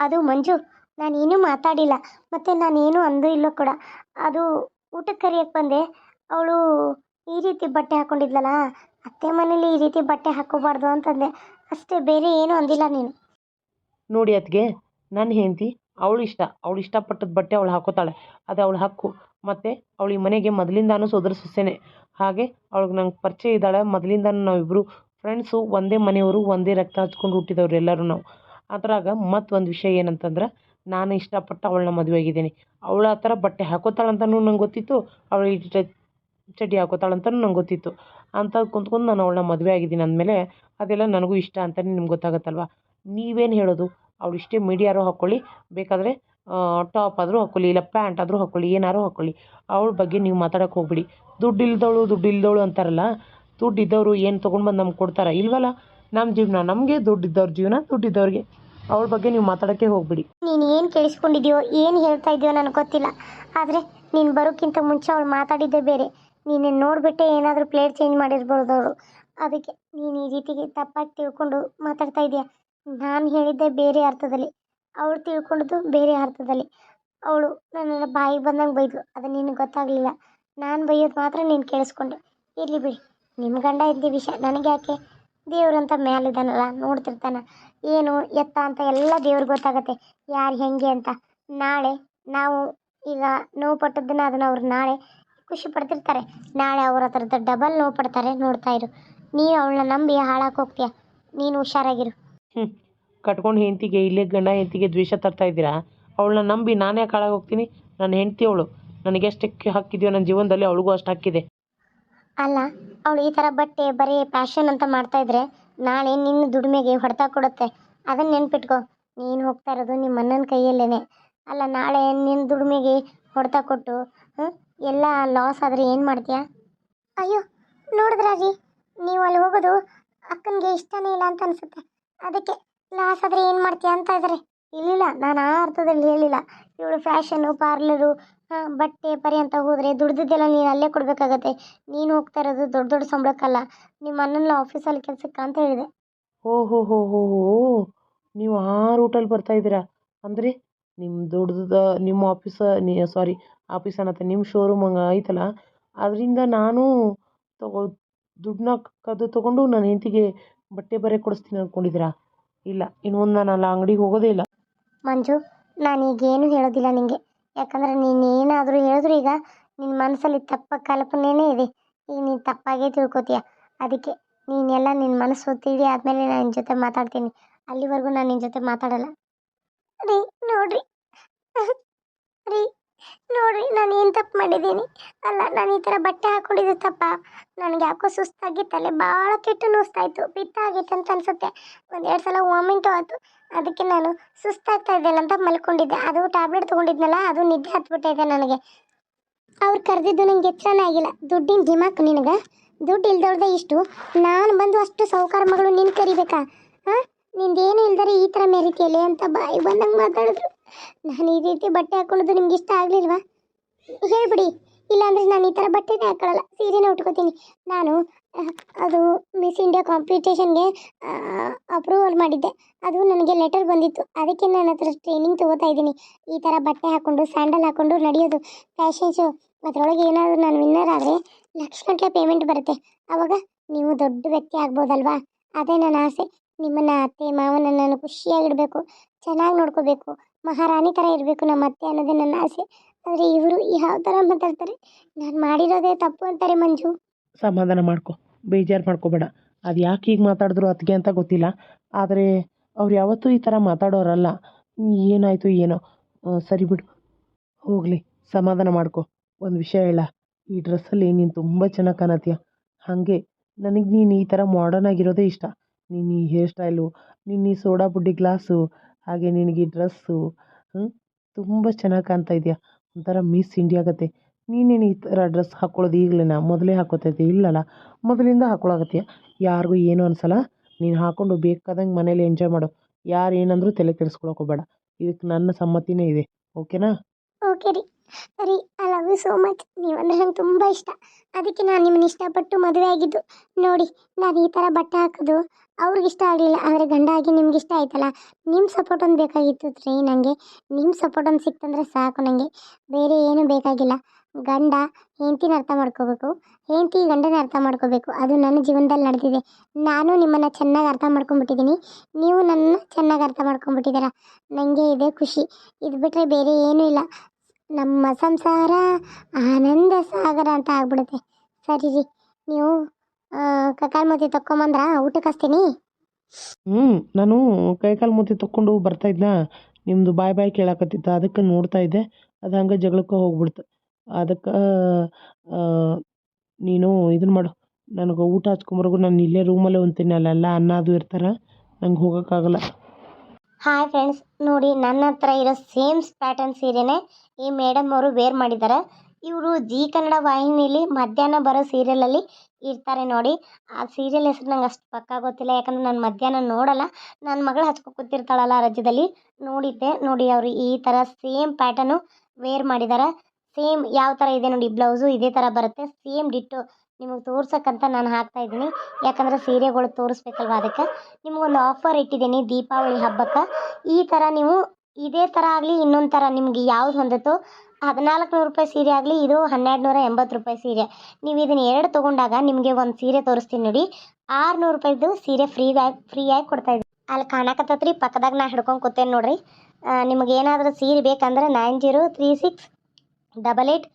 ಅದು ಮಂಜು ನಾನೇನು ಮಾತಾಡಿಲ್ಲ. ಮತ್ತು ನಾನೇನು ಅಂದೂ ಇಲ್ಲ ಕೂಡ. ಅದು ಊಟಕ್ಕೆ ಕರಿಯಕ್ಕೆ ಬಂದೆ. ಅವಳು ಈ ರೀತಿ ಬಟ್ಟೆ ಹಾಕ್ಕೊಂಡಿದ್ಲಲ್ಲ ಅತ್ತೆ ಮನೇಲಿ ಈ ರೀತಿ ಬಟ್ಟೆ ಹಾಕೋಬಾರ್ದು ಅಂತಂದೆ. ಅಷ್ಟೇ ಬೇರೆ ಏನು ಅಂದಿಲ್ಲ ನೀನು.
ನೋಡಿ ಅದಕ್ಕೆ ನನ್ನ ಹೆಂಡತಿ ಅವಳು ಇಷ್ಟ. ಅವಳು ಇಷ್ಟಪಟ್ಟದ ಬಟ್ಟೆ ಅವಳು ಹಾಕೋತಾಳೆ. ಅದು ಅವಳ ಹಕ್ಕು ಮತ್ತು ಅವಳು ಈ ಮನೆಗೆ ಮೊದಲಿಂದಾನು ಸೋದರ ಸೊಸೆನೇ ಹಾಗೆ ಅವ್ಳಿಗೆ ನಂಗೆ ಪರಿಚಯ ಇದ್ದಾಳೆ. ಮೊದಲಿಂದಾನು ನಾವಿಬ್ಬರು ಫ್ರೆಂಡ್ಸು ಒಂದೇ ಮನೆಯವರು, ಒಂದೇ ರಕ್ತ ಹಚ್ಕೊಂಡು ಹುಟ್ಟಿದವ್ರು ಎಲ್ಲರೂ ನಾವು. ಅದ್ರಾಗ ಮತ್ತೊಂದು ವಿಷಯ ಏನಂತಂದ್ರೆ, ನಾನು ಇಷ್ಟಪಟ್ಟು ಅವಳನ್ನ ಮದುವೆ ಆಗಿದ್ದೀನಿ. ಅವಳು ಆ ಥರ ಬಟ್ಟೆ ಹಾಕೋತಾಳಂತನೂ ನಂಗೆ ಗೊತ್ತಿತ್ತು, ಅವಳು ಈ ಚಡ್ಡಿ ಹಾಕೋತಾಳಂತನೂ ನಂಗೆ ಗೊತ್ತಿತ್ತು. ಅಂತ ಕುಂತ್ಕೊಂಡು ನಾನು ಅವಳನ್ನ ಮದುವೆ ಆಗಿದ್ದೀನಿ ಅಂದಮೇಲೆ ಅದೆಲ್ಲ ನನಗೂ ಇಷ್ಟ ಅಂತಲೇ ನಿಮ್ಗೆ ಗೊತ್ತಾಗತ್ತಲ್ವ? ನೀವೇನು ಹೇಳೋದು? ಅವಳು ಇಷ್ಟೇ ಮೀಡಿಯಾರು ಹಾಕ್ಕೊಳ್ಳಿ ಬೇಕಾದರೆ ಟಾಪ್ ಆದರೂ ಹಾಕ್ಕೊಳ್ಳಿ ಇಲ್ಲ ಪ್ಯಾಂಟ್ ಆದರೂ ಹಾಕ್ಕೊಳ್ಳಿ ಏನಾದ್ರು ಹಾಕ್ಕೊಳ್ಳಿ ಅವ್ಳ ಬಗ್ಗೆ ನೀವು ಮಾತಾಡೋಕೆ ಹೋಗ್ಬಿಡಿ. ದುಡ್ಡು ಇಲ್ದವಳು ಅಂತಾರಲ್ಲ, ದುಡ್ಡು ಏನು ತೊಗೊಂಡು ಬಂದು ನಮ್ಗೆ ಕೊಡ್ತಾರ ಇಲ್ವಲ್ಲ? ನಮ್ಮ ಜೀವನ, ನಮಗೆ ದುಡ್ಡು ಇದ್ದವ್ರ ಜೀವನ, ದುಡ್ಡು ಅವಳ ಬಗ್ಗೆ ನೀವು ಮಾತಾಡೋಕ್ಕೆ ಹೋಗ್ಬಿಡಿ.
ನೀನು ಏನು ಕೇಳಿಸ್ಕೊಂಡಿದ್ಯೋ, ಏನು ಹೇಳ್ತಾ ಇದೆಯೋ ನನಗೆ ಗೊತ್ತಿಲ್ಲ. ಆದರೆ ನೀನು ಬರೋಕ್ಕಿಂತ ಮುಂಚೆ ಅವಳು ಮಾತಾಡಿದ್ದೆ ಬೇರೆ. ನೀನು ನೋಡಿಬಿಟ್ಟೆ ಏನಾದರೂ ಪ್ಲೇಟ್ ಚೇಂಜ್ ಮಾಡಿರ್ಬೋದು ಅವಳು ಅದಕ್ಕೆ ನೀನು ಈ ರೀತಿಗೆ ತಪ್ಪಾಗಿ ತಿಳ್ಕೊಂಡು ಮಾತಾಡ್ತಾ ಇದೆಯಾ? ನಾನು ಹೇಳಿದ್ದೆ ಬೇರೆ ಅರ್ಥದಲ್ಲಿ. ಅವಳು ತಿಳ್ಕೊಂಡಿದ್ದು ಬೇರೆ ಅರ್ಥದಲ್ಲಿ. ಅವಳು ನನ್ನ ಬಾಯಿಗೆ ಬಂದಂಗೆ ಬೈದ್ಲು. ಅದು ನಿನಗೆ ಗೊತ್ತಾಗಲಿಲ್ಲ. ನಾನು ಬೈಯೋದು ಮಾತ್ರ ನೀನು ಕೇಳಿಸ್ಕೊಂಡೆ. ಇರಲಿ ಬಿಡಿ. ನಿಮ್ಮ ಗಂಡ ಇದ್ದ ವಿಷಯ ನನಗೆ ಯಾಕೆ? ದೇವ್ರಂತ ಮೇಲಿದ್ದಾನಲ್ಲ ನೋಡ್ತಿರ್ತಾನೆ. ಏನು ಎತ್ತ ಅಂತ ಎಲ್ಲ ದೇವ್ರಿಗೆ ಗೊತ್ತಾಗತ್ತೆ. ಯಾರು ಹೆಂಗೆ ಅಂತ. ನಾಳೆ ನಾವು ಈಗ ನೋವು ಪಟ್ಟದ್ದನ್ನ ಅದನ್ನು ಅವ್ರು ನಾಳೆ ಖುಷಿ ಪಡ್ತಿರ್ತಾರೆ. ನಾಳೆ ಅವ್ರ ಹತ್ರದ ಡಬಲ್ ನೋವು ಪಡ್ತಾರೆ ನೋಡ್ತಾ ಇರು. ನೀನು ಅವಳನ್ನ ನಂಬಿ ಹಾಳಾಗಿ ಹೋಗ್ತೀಯ. ನೀನು ಹುಷಾರಾಗಿರು.
ಹ್ಞೂ ಕಟ್ಕೊಂಡು ಹೆಂಡ್ತಿಗೆ, ಇಲ್ಲೇ ಗಂಡ ಹೆಂಡ್ತಿಗೆ ದ್ವೇಷ ತರ್ತಾ ಇದ್ದೀರಾ? ಅವಳನ್ನ ನಂಬಿ ನಾನೇ ಕಾಳಾಗಿ ಹೋಗ್ತೀನಿ. ನನ್ನ ಹೆಂಡ್ತಿ ಅವಳು. ನನಗೆ ಎಷ್ಟು ಹಾಕಿದ್ಯೋ ನನ್ನ ಜೀವನದಲ್ಲಿ ಅವಳಿಗೂ ಅಷ್ಟು ಹಾಕಿದೆ
ಅಲ್ಲ, ಅವಳು ಈ ಥರ ಬಟ್ಟೆ, ಬರೀ ಪ್ಯಾಷನ್ ಅಂತ ಮಾಡ್ತಾ ಇದ್ರೆ ನಾಳೆ ನಿನ್ನ ದುಡಿಮೆಗೆ ಹೊಡೆತ ಕೊಡುತ್ತೆ. ಅದನ್ನ ನೆನ್ಪಿಟ್ಕೋ. ನೀನು ಹೋಗ್ತಾ ಇರೋದು ನಿಮ್ಮ ಅಣ್ಣನ ಕೈಯಲ್ಲೇನೆ. ಅಲ್ಲ, ನಾಳೆ ನಿನ್ನ ದುಡಿಮೆಗೆ ಹೊಡೆತ ಕೊಟ್ಟು ಎಲ್ಲ ಲಾಸ್ ಆದರೆ ಏನು ಮಾಡ್ತೀಯಾ? ಅಯ್ಯೋ, ನೋಡಿದ್ರಾಜಿ, ನೀವು ಅಲ್ಲಿ ಹೋಗೋದು ಅಕ್ಕನಿಗೆ ಇಷ್ಟನೇ ಇಲ್ಲ ಅಂತ ಅನಿಸುತ್ತೆ. ಅದಕ್ಕೆ ಲಾಸ್ ಆದರೆ ಏನು ಮಾಡ್ತೀಯ ಅಂತ ಇದ್ದಾರೆ ಇಲ್ಲಿಲ್ಲ, ನಾನು ಆ ಅರ್ಥದಲ್ಲಿ ಹೇಳಿಲ್ಲ. ಇವಳು ಫ್ಯಾಷನು ಪಾರ್ಲರು ಬಟ್ಟೆ ಪರಿ ಅಂತ ಹೋದರೆ ದುಡ್ದಿದ್ದೆಲ್ಲ ನೀನು ಅಲ್ಲೇ ಕೊಡಬೇಕಾಗತ್ತೆ. ನೀನು ಹೋಗ್ತಾ ಇರೋದು ದೊಡ್ಡ ದೊಡ್ಡ ಸಂಬಳಕ್ಕಲ್ಲ. ನಿಮ್ಮ ಅಣ್ಣನ ಆಫೀಸಲ್ಲಿ ಕೆಲಸಕ್ಕೆ ಅಂತ ಹೇಳಿದೆ.
ಓ ಹೋ ಹೋ ಹೋ ಹೋ ನೀವು ಆ ರೂಟಲ್ಲಿ ಬರ್ತಾ ಇದ್ದೀರಾ? ಅಂದರೆ ನಿಮ್ಮ ದೊಡ್ಡದ, ನಿಮ್ಮ ಆಫೀಸ ನೀ ಸಾರಿ ಆಫೀಸ್ ಅನ್ನತ್ತೆ ನಿಮ್ಮ ಶೋರೂಮ್ ಹಂಗೆ ಐತಲ್ಲ? ಅದರಿಂದ ನಾನು ತಗೋ, ದುಡ್ಡನ್ನ ಕದ್ದು ತಗೊಂಡು ನನ್ನ ಹೆಂಡತಿಗೆ ಬಟ್ಟೆ ಬರೆ ಕೊಡಿಸ್ತೀನಿ ಅಂದ್ಕೊಂಡಿದ್ದೀರಾ ಇಲ್ಲ ಇನ್ನು ಮುಂದೆ ನಾನು ಅಂಗಡಿಗೆ ಹೋಗೋದೇ ಇಲ್ಲ.
ಮಂಜು ನಾನೀಗೇನು ಹೇಳೋದಿಲ್ಲ ನಿನಗೆ ಯಾಕಂದ್ರೆ ನೀನು ಏನಾದರೂ ಹೇಳಿದ್ರು ಈಗ ನಿನ್ನ ಮನಸ್ಸಲ್ಲಿ ತಪ್ಪ ಕಲ್ಪನೆನೇ ಇದೆ. ಈಗ ನೀನು ತಪ್ಪಾಗೇ ತಿಳ್ಕೊತೀಯ. ಅದಕ್ಕೆ ನೀನೆಲ್ಲ ನಿನ್ನ ಮನಸ್ಸು ತಿಳಿ ಆದಮೇಲೆ ನಾನು ನಿನ್ನ ಜೊತೆ ಮಾತಾಡ್ತೀನಿ. ಅಲ್ಲಿವರೆಗೂ ನಾನು ನಿನ್ನ ಜೊತೆ ಮಾತಾಡಲ್ಲ. ರೀ, ನೋಡ್ರಿ. ರೀ ನೋಡ್ರಿ ನಾನು ಏನು ತಪ್ಪು ಮಾಡಿದ್ದೀನಿ? ಅಲ್ಲ, ನಾನು ಈ ಥರ ಬಟ್ಟೆ ಹಾಕ್ಕೊಂಡಿದ್ದು ತಪ್ಪ. ನನಗೆ ಯಾಕೋ ಸುಸ್ತಾಗಿ ತಲೆ ಭಾಳ ಕೆಟ್ಟು ನುಸ್ತಾ ಇತ್ತು ಪಿತ್ತ ಆಗೈತೆ ಅಂತ ಅನ್ಸುತ್ತೆ. ಒಂದೆರಡು ಸಲ ವಾಮಿಂಟು ಆಯ್ತು, ಅದಕ್ಕೆ ನಾನು ಸುಸ್ತಾಗ್ತಾ ಇದ್ದೇನೆ ಅಂತ ಮಲ್ಕೊಂಡಿದ್ದೆ. ಅದು ಟ್ಯಾಬ್ಲೆಟ್ ತೊಗೊಂಡಿದ್ನಲ್ಲ, ಅದು ನಿದ್ದೆ ಹತ್ಬಿಟ್ಟೈತೆ ನನಗೆ. ಅವ್ರು ಕರೆದಿದ್ದು ನನಗೆ ಎಚ್ಚರನೇ ಆಗಿಲ್ಲ. ದುಡ್ಡಿನ ದಿಮಾಕ್ ನಿನಗೆ? ದುಡ್ಡು ಇಲ್ದವ್ರದೇ ಇಷ್ಟು? ನಾನು ಬಂದು ಅಷ್ಟು ಸಾಹುಕಾರ ಮಗಳು ನಿನ್ನ ಕರಿಬೇಕಾ? ಹಾಂ? ನಿಂದೇನು ಇಲ್ದರೆ ಈ ಥರ ಮೆರಿತಿಯಲ್ಲೇ ಅಂತ ಬಾಯಿ ಬಂದಂಗೆ ಮಾತಾಡಿದ್ರು. ನಾನು ಈ ರೀತಿ ಬಟ್ಟೆ ಹಾಕೊಳ್ಳೋದು ನಿಮ್ಗೆ ಇಷ್ಟ ಆಗಲಿಲ್ವಾ? ಹೇಳ್ಬಿಡಿ, ಇಲ್ಲಾಂದ್ರೆ ನಾನು ಈ ಥರ ಬಟ್ಟೆನೇ ಹಾಕೊಳ್ಳಲ್ಲ ಸೀರೆನೇ ಉಟ್ಕೋತೀನಿ. ನಾನು ಅದು ಮಿಸ್ ಇಂಡಿಯಾ ಕಾಂಪಿಟೇಷನ್ಗೆ ಅಪ್ರೂವಲ್ ಮಾಡಿದ್ದೆ. ಅದು ನನಗೆ ಲೆಟರ್ ಬಂದಿತ್ತು. ಅದಕ್ಕೆ ನಾನು ಹತ್ರ ಟ್ರೈನಿಂಗ್ ತೊಗೋತಾ ಇದ್ದೀನಿ. ಈ ಥರ ಬಟ್ಟೆ ಹಾಕ್ಕೊಂಡು ಸ್ಯಾಂಡಲ್ ಹಾಕ್ಕೊಂಡು ನಡೆಯೋದು ಫ್ಯಾಷನ್ ಶೋ ಅದರೊಳಗೆ ಏನಾದರೂ ನಾನು ವಿನ್ನರ್ ಆದರೆ ಲಕ್ಷ ಗಂಟೆ ಪೇಮೆಂಟ್ ಬರುತ್ತೆ. ಆವಾಗ ನೀವು ದೊಡ್ಡ ವ್ಯಕ್ತಿ ಆಗ್ಬೋದಲ್ವಾ? ಅದೇ ನನ್ನ ಆಸೆ. ನಿಮ್ಮನ್ನ ಅತ್ತೆ ಮಾವನ ನಾನು ಖುಷಿಯಾಗಿಡಬೇಕು, ಚೆನ್ನಾಗಿ ನೋಡ್ಕೋಬೇಕು. ಮಹಾರಾಣಿ ಥರ ಇರಬೇಕು ನಮ್ಮ ಅತ್ತೆ ಅನ್ನೋದೇ ನನ್ನ ಆಸೆ. ಆದರೆ ಇವರು ಯಾವ ಥರ ಮಾತಾಡ್ತಾರೆ? ನಾನು ಮಾಡಿರೋದೇ ತಪ್ಪು ಅಂತಾರೆ ಮಂಜು.
ಸಮಾಧಾನ ಮಾಡ್ಕೊ. ಬೇಜಾರು ಮಾಡ್ಕೋಬೇಡ. ಅದು ಯಾಕೆ ಹೀಗೆ ಮಾತಾಡಿದ್ರು ಅತ್ತಿಗೆ ಅಂತ ಗೊತ್ತಿಲ್ಲ. ಆದರೆ ಅವ್ರು ಯಾವತ್ತೂ ಈ ಥರ ಮಾತಾಡೋರಲ್ಲ. ಏನಾಯಿತು ಏನೋ. ಸರಿ ಬಿಡು. ಹೋಗಲಿ. ಸಮಾಧಾನ ಮಾಡ್ಕೊ. ಒಂದು ವಿಷಯ ಹೇಳ. ಈ ಡ್ರೆಸ್ಸಲ್ಲಿ ನೀನು ತುಂಬ ಚೆನ್ನಾಗಿ ಕಾಣತ್ತೀಯ ಹಾಗೆ. ನನಗೆ ನೀನು ಈ ಥರ ಮಾಡರ್ನ್ ಆಗಿರೋದೇ ಇಷ್ಟ. ನಿನ್ನ ಈ ಹೇರ್ ಸ್ಟೈಲು ನಿನ್ನ ಈ ಸೋಡಾ ಬುಡ್ಡಿ ಗ್ಲಾಸು ಹಾಗೆ ನಿನಗೆ ಈ ಡ್ರೆಸ್ಸು ತುಂಬ ಚೆನ್ನಾಗಿ ಕಾಣ್ತಾ ಇದೆಯಾ? ಒಂಥರ ಮಿಸ್ ಇಂಡಿಯಾ ಆಗತ್ತೆ. ನೀನೇನು ಈ ಥರ ಡ್ರೆಸ್ ಹಾಕ್ಕೊಳ್ಳೋದು ಈಗಲೇನಾ ಮೊದಲೇ ಹಾಕೋತೈತಿ ಇಲ್ಲಲ್ಲ, ಮೊದಲಿಂದ ಹಾಕ್ಕೊಳಕತ್ತೀಯ ಯಾರಿಗೂ ಏನೂ ಅನ್ಸಲ್ಲ. ನೀನು ಹಾಕ್ಕೊಂಡು ಬೇಕಾದಂಗೆ ಮನೇಲಿ ಎಂಜಾಯ್ ಮಾಡು. ಯಾರು ಏನಂದರೂ ತಲೆ ಕೆಡಿಸ್ಕೊಳಕ್ಕೆ ಹೋಗಬೇಡ. ಇದಕ್ಕೆ ನನ್ನ ಸಮ್ಮತಿನೇ ಇದೆ. ಓಕೆನಾ?
ಓಕೆ ರೀ. ರೀ I love you so much ನೀವಂದ್ರೆ ನಂಗೆ ತುಂಬ ಇಷ್ಟ. ಅದಕ್ಕೆ ನಾನು ನಿಮ್ಮನ್ನ ಇಷ್ಟಪಟ್ಟು ಮದುವೆ ಆಗಿದ್ದು. ನೋಡಿ, ನಾನು ಈ ಥರ ಬಟ್ಟೆ ಹಾಕೋದು ಅವ್ರಿಗೆ ಇಷ್ಟ ಆಗಲಿಲ್ಲ, ಆದರೆ ಗಂಡ ಆಗಿ ನಿಮ್ಗೆ ಇಷ್ಟ ಆಯ್ತಲ್ಲ? ನಿಮ್ಮ ಸಪೋರ್ಟ್ ಒಂದು ಬೇಕಾಗಿತ್ತು ರೀ ನನಗೆ ನಿಮ್ಮ ಸಪೋರ್ಟ್ ಒಂದು ಸಿಕ್ತಂದ್ರೆ ಸಾಕು ನನಗೆ ಬೇರೆ ಏನೂ ಬೇಕಾಗಿಲ್ಲ. ಗಂಡ ಹೆಂಡ್ತಿನ ಅರ್ಥ ಮಾಡ್ಕೋಬೇಕು. ಹೆಂಡ್ತಿ ಗಂಡನ ಅರ್ಥ ಮಾಡ್ಕೋಬೇಕು. ಅದು ನನ್ನ ಜೀವನದಲ್ಲಿ ನಡೆದಿದೆ. ನಾನು ನಿಮ್ಮನ್ನು ಚೆನ್ನಾಗಿ ಅರ್ಥ ಮಾಡ್ಕೊಂಬಿಟ್ಟಿದ್ದೀನಿ ನೀವು ನನ್ನ ಚೆನ್ನಾಗಿ ಅರ್ಥ ಮಾಡ್ಕೊಂಬಿಟ್ಟಿದ್ದೀರ ನನಗೆ ಇದೆ ಖುಷಿ. ಇದು ಬಿಟ್ಟರೆ ಬೇರೆ ಏನೂ ಇಲ್ಲ. ನಮ್ಮ ಸಂಸಾರ ಆನಂದ ಸಾಗರ ಅಂತ ಆಗ್ಬಿಡುತ್ತೆ. ಸರಿ ರೀ, ನೀವು ಕೈಕಾಲು ಮೂತಿ ತಕ್ಕೊಂಬಂದ್ರ ಊಟಕ್ಕೆ ಹಸ್ತೀನಿ
ಹ್ಞೂ ನಾನು ಕೈಕಾಲು ಮುದ್ದೆ ತಕ್ಕೊಂಡು ಬರ್ತಾ ಇದ್ನ? ನಿಮ್ಮದು ಬಾಯ್ ಬಾಯ್ ಕೇಳಾಕತ್ತಿತ್ತು? ಅದಕ್ಕೆ ನೋಡ್ತಾ ಇದ್ದೆ. ಅದು ಹಂಗೆ ಜಗಳಕ್ಕೆ ಹೋಗ್ಬಿಡ್ತು. ಅದಕ್ಕೆ ನೀನು ಇದನ್ನು ಮಾಡು. ನನಗೆ ಊಟ ಹಚ್ಕೊಂಬರ್ಗು ನಾನು ಇಲ್ಲೇ ರೂಮಲ್ಲೇ ಉಣ್ತೀನಿ ಅಲ್ಲೆಲ್ಲ ಅನ್ನ ಅದು ಇರ್ತಾರೆ. ನಂಗೆ ಹೋಗೋಕ್ಕಾಗಲ್ಲ
ಹಾಯ್ ಫ್ರೆಂಡ್ಸ್ ನೋಡಿ ನನ್ನ ಹತ್ರ ಇರೋ ಸೇಮ್ ಪ್ಯಾಟರ್ನ್ ಸೀರೆನೇ ಈ ಮೇಡಮ್ ಅವರು ವೇರ್ ಮಾಡಿದ್ದಾರೆ. ಇವರು ಜಿ ಕನ್ನಡ ವಾಹಿನಿಯಲ್ಲಿ ಮಧ್ಯಾಹ್ನ ಬರೋ ಸೀರಿಯಲಲ್ಲಿ ಇರ್ತಾರೆ ನೋಡಿ. ಆ ಸೀರಿಯಲ್ ಹೆಸರು ನಂಗೆ ಅಷ್ಟು ಪಕ್ಕ ಗೊತ್ತಿಲ್ಲ, ಯಾಕಂದ್ರೆ ನಾನು ಮಧ್ಯಾಹ್ನ ನೋಡಲ್ಲ. ನನ್ನ ಮಗಳು ಹಚ್ಕೊ ಕೂತಿರ್ತಾಳಲ್ಲ ರಜದಲ್ಲಿ ನೋಡಿದ್ದೆ, ನೋಡಿ ಅವರು ಈ ಥರ ಸೇಮ್ ಪ್ಯಾಟರ್ನು ವೇರ್ ಮಾಡಿದ್ದಾರೆ. ಸೇಮ್ ಯಾವ ಥರ ಇದೆ ನೋಡಿ ಬ್ಲೌಸು ಇದೇ ಥರ ಬರುತ್ತೆ. ಸೇಮ್ ಡಿಟ್ಟು ನಿಮಗೆ ತೋರ್ಸೋಕ್ಕಂತ ನಾನು ಹಾಕ್ತಾ ಇದ್ದೀನಿ. ಯಾಕಂದ್ರೆ ಸೀರೆಗಳು ತೋರಿಸ್ಬೇಕಲ್ವ ಅದಕ್ಕೆ. ನಿಮಗೊಂದು ಆಫರ್ ಇಟ್ಟಿದ್ದೀನಿ ದೀಪಾವಳಿ ಹಬ್ಬಕ್ಕೆ. ಈ ಥರ ನೀವು ಇದೇ ಥರ ಆಗಲಿ, ಇನ್ನೊಂದು ಥರ ನಿಮ್ಗೆ ಯಾವ್ದು ಹೊಂದುತ್ತೋ ಹದಿನಾಲ್ಕು ನೂರು ರೂಪಾಯಿ ಸೀರೆ ಆಗಲಿ, ಇದು ಹನ್ನೆರಡು ನೂರ ಎಂಬತ್ತು ರೂಪಾಯಿ ಸೀರೆ. ನೀವು ಇದನ್ನು ಎರಡು ತೊಗೊಂಡಾಗ ನಿಮಗೆ ಒಂದು ಸೀರೆ ತೋರಿಸ್ತೀನಿ ನೋಡಿ. ಆರುನೂರು ರೂಪಾಯಿದು ಸೀರೆ ಫ್ರೀ ಫ್ರೀಯಾಗಿ ಕೊಡ್ತಾ ಇದ್ದೀನಿ. ಅಲ್ಲಿ ಕಾಣಕತ್ತತ್ರಿ, ಪಕ್ಕದಾಗ ನಾ ಹಿಡ್ಕೊಂಡು ಕೂತೇನೆ ನೋಡ್ರಿ. ನಿಮಗೆ ಏನಾದರೂ ಸೀರೆ ಬೇಕಂದ್ರೆ nine zero three six double eight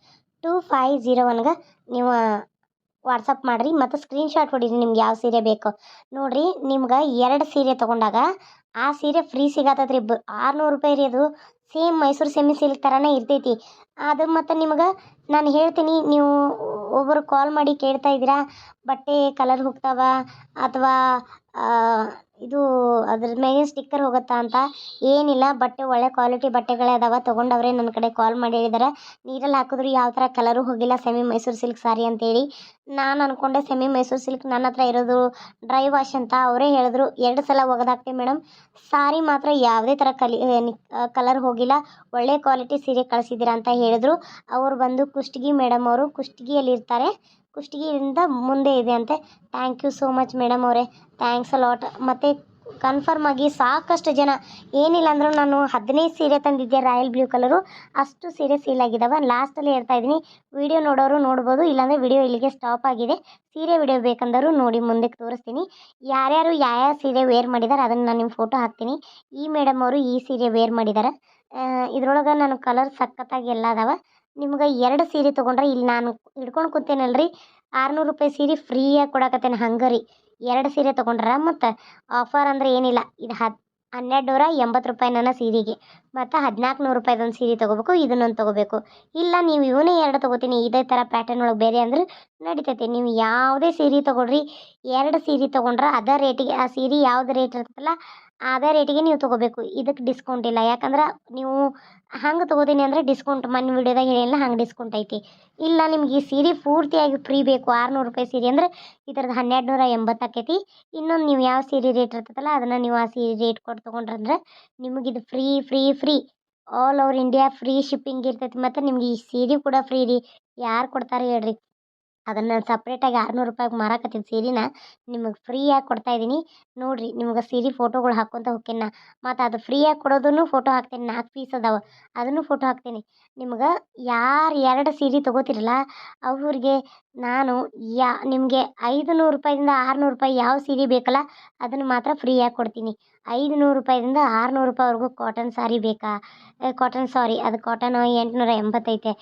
two five zero ಒನ್ಗೆ ನೀವು ವಾಟ್ಸಪ್ ಮಾಡಿರಿ ಮತ್ತು ಸ್ಕ್ರೀನ್ಶಾಟ್ ಹೊಡೀರಿ ನಿಮ್ಗೆ ಯಾವ ಸೀರೆ ಬೇಕು. ನೋಡಿರಿ ನಿಮ್ಗೆ ಎರಡು ಸೀರೆ ತೊಗೊಂಡಾಗ ಆ ಸೀರೆ ಫ್ರೀ ಸಿಗತ್ತದ್ರಿ ಬ ಆರುನೂರು ರೂಪಾಯಿ ರೀ ಅದು. ಸೇಮ್ ಮೈಸೂರು ಸೆಮಿ ಸಿಲ್ಕ್ ಥರನೇ ಇರ್ತೈತಿ. ಅದು ಮತ್ತು ನಿಮ್ಗೆ ನಾನು ಹೇಳ್ತೀನಿ ನೀವು ಒಬ್ಬರು ಕಾಲ್ ಮಾಡಿ ಕೇಳ್ತಾ ಇದ್ದೀರಾ, ಬಟ್ಟೆ ಕಲರ್ ಹೋಗ್ತಾವ ಅಥವಾ ಇದು ಅದ್ರ ಮೇಲೆ ಸ್ಟಿಕ್ಕರ್ ಹೋಗುತ್ತಾ ಅಂತ? ಏನಿಲ್ಲ, ಬಟ್ಟೆ ಒಳ್ಳೆ ಕ್ವಾಲಿಟಿ ಬಟ್ಟೆಗಳೇ ಅದಾವ, ತೊಗೊಂಡವ್ರೆ ನನ್ನ ಕಡೆ ಕಾಲ್ ಮಾಡಿ ಹೇಳಿದಾರೆ. ನೀರಲ್ಲಿ ಹಾಕಿದ್ರು ಯಾವ ಥರ ಕಲರು ಹೋಗಿಲ್ಲ ಸೆಮಿ ಮೈಸೂರು ಸಿಲ್ಕ್ ಸಾರಿ ಅಂತೇಳಿ. ನಾನು ಅಂದ್ಕೊಂಡೆ ಸೆಮಿ ಮೈಸೂರು ಸಿಲ್ಕ್ ನನ್ನ ಹತ್ರ ಇರೋದು ಡ್ರೈ ವಾಶ್ ಅಂತ ಅವರೇ ಹೇಳಿದ್ರು. ಎರಡು ಸಲ ಒಗೆದಾಕ್ತೀವಿ ಮೇಡಮ್ ಸಾರಿ ಮಾತ್ರ ಯಾವುದೇ ಥರ ಕಲಿ ಕಲರ್ ಹೋಗಿಲ್ಲ. ಒಳ್ಳೆ ಕ್ವಾಲಿಟಿ ಸೀರೆ ಕಳಿಸಿದ್ದೀರಾ ಅಂತ ಹೇಳಿದ್ರು. ಅವ್ರು ಬಂದು ಕುಷ್ಟಗಿ ಮೇಡಮ್ ಅವರು ಕುಷ್ಟಗಿಯಲ್ಲಿ ಇರ್ತಾರೆ ಕುಷ್ಟಗಿಯಿಂದ ಮುಂದೆ ಇದೆ ಅಂತೆ. Thank you so much madam ಅವರೇ. ಥ್ಯಾಂಕ್ಸ್ ಅ ಲಾಟ್ ಮತ್ತು ಕನ್ಫರ್ಮ್ ಆಗಿ ಸಾಕಷ್ಟು ಜನ ಏನಿಲ್ಲ ಅಂದರೂ ನಾನು ಹದಿನೈದು ಸೀರೆ ತಂದಿದ್ದೆ ರಾಯಲ್ ಬ್ಲೂ ಕಲರು ಅಷ್ಟು ಸೀರೆ ಸೀಲ್ ಆಗಿದ್ದಾವೆ ಲಾಸ್ಟಲ್ಲಿ ಹೇಳ್ತಾ ಇದ್ದೀನಿ. ವಿಡಿಯೋ ನೋಡೋರು ನೋಡ್ಬೋದು, ಇಲ್ಲಾಂದರೆ ವಿಡಿಯೋ ಇಲ್ಲಿಗೆ ಸ್ಟಾಪ್ ಆಗಿದೆ. ಸೀರೆ ವಿಡಿಯೋ ಬೇಕಂದರೂ ನೋಡಿ ಮುಂದಕ್ಕೆ ತೋರಿಸ್ತೀನಿ. ಯಾರ್ಯಾರು ಯಾವ ಸೀರೆ ವೇರ್ ಮಾಡಿದ್ದಾರೆ ಅದನ್ನು ನಾನು ನಿಮ್ಮ ಫೋಟೋ ಹಾಕ್ತೀನಿ. ಈ ಮೇಡಮ್ ಅವರು ಈ ಸೀರೆ ವೇರ್ ಮಾಡಿದ್ದಾರೆ ಇದರೊಳಗೆ ನಾನು ಕಲರ್ ಸಖತ್ತಾಗಿ ಎಲ್ಲ ಅದಾವ. ನಿಮ್ಗೆ ಎರಡು ಸೀರೆ ತೊಗೊಂಡ್ರೆ ಇಲ್ಲಿ ನಾನು ಹಿಡ್ಕೊಂಡು ರೀ ಆರುನೂರು ರೂಪಾಯಿ ಸೀರೆ ಫ್ರೀಯಾಗಿ ಕೊಡಕತ್ತೇನೆ ಹಂಗೆ ರೀ. ಎರಡು ಸೀರೆ ತೊಗೊಂಡ್ರೆ ಮತ್ತು ಆಫರ್ ಅಂದರೆ ಏನಿಲ್ಲ. ಇದು ಹತ್ತು ಹನ್ನೆರಡು ನೂರ ಎಂಬತ್ತು ರೂಪಾಯಿ ನನ್ನ ಸೀರೆಗೆ. ಮತ್ತು ಹದಿನಾಲ್ಕು ನೂರು ರೂಪಾಯ್ದೊಂದು ಸೀರೆ ತೊಗೋಬೇಕು, ಇದನ್ನೊಂದು ತೊಗೋಬೇಕು. ಇಲ್ಲ ನೀವು ಇವನೇ ಎರಡು ತೊಗೋತೀನಿ, ಇದೇ ಥರ ಪ್ಯಾಟರ್ನ್ ಒಳಗೆ ಬೇರೆ ಅಂದ್ರೆ ನಡಿತೈತೆ. ನೀವು ಯಾವುದೇ ಸೀರೆ ತೊಗೊಳ್ರಿ, ಎರಡು ಸೀರೆ ತೊಗೊಂಡ್ರೆ ಅದೇ ರೇಟಿಗೆ ಆ ಸೀರೆ ಯಾವ್ದು ರೇಟ್ ಇರ್ತಲ್ಲ ಅದೇ ರೇಟಿಗೆ ನೀವು ತೊಗೋಬೇಕು. ಇದಕ್ಕೆ ಡಿಸ್ಕೌಂಟ್ ಇಲ್ಲ. ಯಾಕಂದ್ರೆ ನೀವು ಹಂಗೆ ತೊಗೋತೀನಿ ಅಂದರೆ ಡಿಸ್ಕೌಂಟ್ ಮನ್ ವಿಡಿಯೋದಾಗ ಹೇಳಿಲ್ಲ, ಹಂಗೆ ಡಿಸ್ಕೌಂಟ್ ಐತಿ. ಇಲ್ಲ, ನಿಮ್ಗೆ ಈ ಸೀರೆ ಪೂರ್ತಿಯಾಗಿ ಫ್ರೀ ಬೇಕು. ಆರುನೂರು ರೂಪಾಯಿ ಸೀರೆ ಅಂದ್ರೆ ಥರದ್ದು ಹನ್ನೆರಡು ನೂರ ಎಂಬತ್ತು ಆಕೈತಿ. ಇನ್ನೊಂದು ನೀವು ಯಾವ ಸೀರೆ ರೇಟ್ ಇರ್ತದಲ್ಲ ಅದನ್ನು ನೀವು ಆ ಸೀರೆ ರೇಟ್ ಕೊಟ್ಟು ತೊಗೊಂಡ್ರಂದ್ರೆ ನಿಮಗೆ ಇದು free free free all over India free shipping ಇರ್ತೈತಿ. ಮತ್ತು ನಿಮ್ಗೆ ಈ ಸೀರೆ ಕೂಡ ಫ್ರೀ ರೀ. ಯಾರು ಕೊಡ್ತಾರೆ ಹೇಳ್ರಿ. ಅದನ್ನು ಸಪ್ರೇಟಾಗಿ ಆರುನೂರು ರೂಪಾಯಿಗೆ ಮಾರಾಕತ್ತಿದ್ದ ಸೀರೆನ. ನಿಮಗೆ ಫ್ರೀಯಾಗಿ ಕೊಡ್ತಾ ಇದ್ದೀನಿ. ನೋಡಿರಿ, ನಿಮ್ಗೆ ಸೀರೆ ಫೋಟೋಗಳು ಹಾಕ್ಕೊತ ನಾ ಮತ್ತು ಅದು ಫ್ರೀಯಾಗಿ ಕೊಡೋದನ್ನು ಫೋಟೋ ಹಾಕ್ತೀನಿ. ನಾಲ್ಕು ಪೀಸ್ ಅದಾವೆ. ಅದನ್ನು ಫೋಟೋ ಹಾಕ್ತೀನಿ. ನಿಮ್ಗೆ ಯಾರು ಎರಡು ಸೀರೆ ತೊಗೋತಿರಲ್ಲ, ಅವ್ರಿಗೆ ನಾನು ಯಾ, ನಿಮಗೆ ಐದು ನೂರು ರೂಪಾಯಿಂದ ಆರುನೂರು ರೂಪಾಯಿ ಯಾವ ಸೀರೆ ಬೇಕಲ್ಲ, ಅದನ್ನು ಮಾತ್ರ ಫ್ರೀಯಾಗಿ ಕೊಡ್ತೀನಿ. ಐದು ನೂರು ರೂಪಾಯಿಂದ ಆರುನೂರು ರೂಪಾಯಿವರೆಗೂ ಕಾಟನ್ ಸಾರಿ ಬೇಕಾ? ಕಾಟನ್ ಸಾರಿ ಅದು ಕಾಟನ್ ಎಂಟುನೂರ ಎಂಬತ್ತೈತೆ.